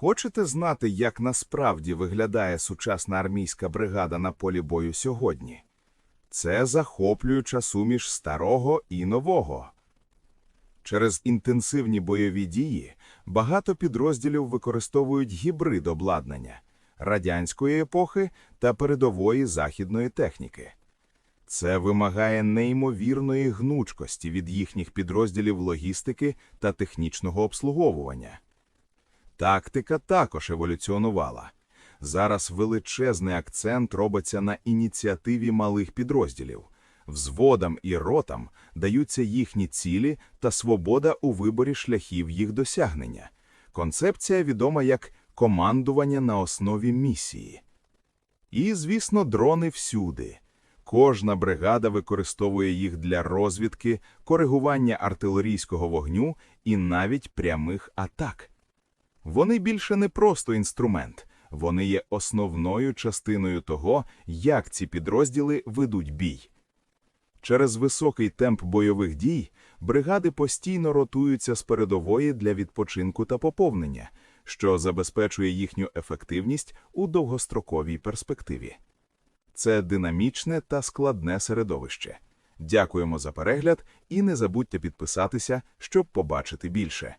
Хочете знати, як насправді виглядає сучасна армійська бригада на полі бою сьогодні? Це захоплююча суміш старого і нового. Через інтенсивні бойові дії багато підрозділів використовують гібрид обладнання радянської епохи та передової західної техніки. Це вимагає неймовірної гнучкості від їхніх підрозділів логістики та технічного обслуговування. Тактика також еволюціонувала. Зараз величезний акцент робиться на ініціативі малих підрозділів. Взводам і ротам даються їхні цілі та свобода у виборі шляхів їх досягнення. Концепція відома як командування на основі місії. І, звісно, дрони всюди. Кожна бригада використовує їх для розвідки, коригування артилерійського вогню і навіть прямих атак. Вони більше не просто інструмент, вони є основною частиною того, як ці підрозділи ведуть бій. Через високий темп бойових дій бригади постійно ротуються з передової для відпочинку та поповнення, що забезпечує їхню ефективність у довгостроковій перспективі. Це динамічне та складне середовище. Дякуємо за перегляд і не забудьте підписатися, щоб побачити більше.